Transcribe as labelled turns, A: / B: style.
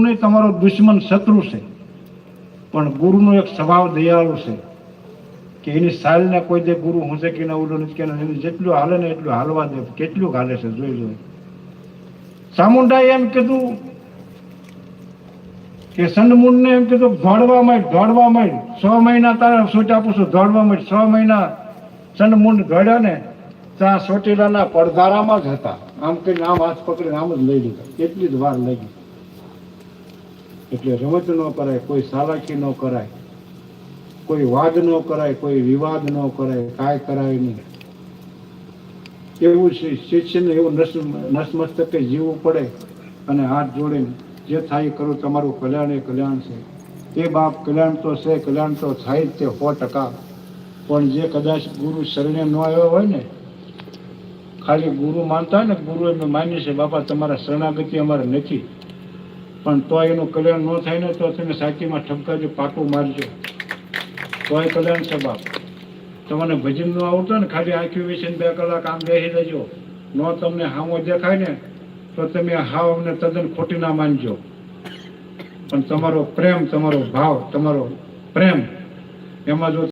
A: નહીં તમારો દુશ્મન શત્રુ છે. પણ ગુરુનો એક સ્વભાવ દયાળુ છે કે એની સાલને કોઈ દે ગુરુ હું છે કે ના, ઉડો નથી કે જેટલું હાલે ને એટલું હાલવા દે, કેટલું હાલે છે, જોઈ લો. ચામુંડાએ એમ કીધું કે સંડમુંડને એમ કીધું, દોડવા માંડ દોડવા માંડ છ મહિના તારે સૂટ આપું છું, દોડવા માંડ. છ મહિના સંડમુંડ ગળ્યો ને ત્યાં સોટેલાના પડધારામાં જ હતા. આમ કરીને આમ હાથ પકડીને આમ જ લઈ લીધા. એટલી જ વાર લાગી. એટલે રમત ન કરાય, કોઈ સાલાકી ન કરાય, કોઈ વાદ ન કરાય, કોઈ વિવાદ ન કરાય, કાંઈ કરાય નહીં. એવું છે, શિષ્યને એવું નસ, નસમસ્તકે જીવવું પડે અને હાથ જોડીને જે થાય કરું તમારું કલ્યાણ એ કલ્યાણ છે. એ બાપ કલ્યાણ તો છે, કલ્યાણ તો થાય તે સો ટકા. પણ જે કદાચ ગુરુ શરણે ન આવ્યો હોય ને, ખાલી ગુરુ માનતા હોય ને ગુરુ એમ માન્ય છે, બાપા, તમારા શરણાગતિ અમારે નથી. પણ તો એનું કલ્યાણ ન થાય ને તો તમે સાચીમાં ઠપકાજો પાટું મારજો. તોય કલ્યાણ છે બાપ. તમને ભજન ન આવડતું ને ખાલી આંખી વિશે બે કલાક આમ બેસી દેજો ન તમને હામો દેખાય ને તો તમે હાવ અમને તદ્દન ખોટી ના માનજો. પણ તમારો પ્રેમ, તમારો ભાવ, તમારો પ્રેમ, એમાં જો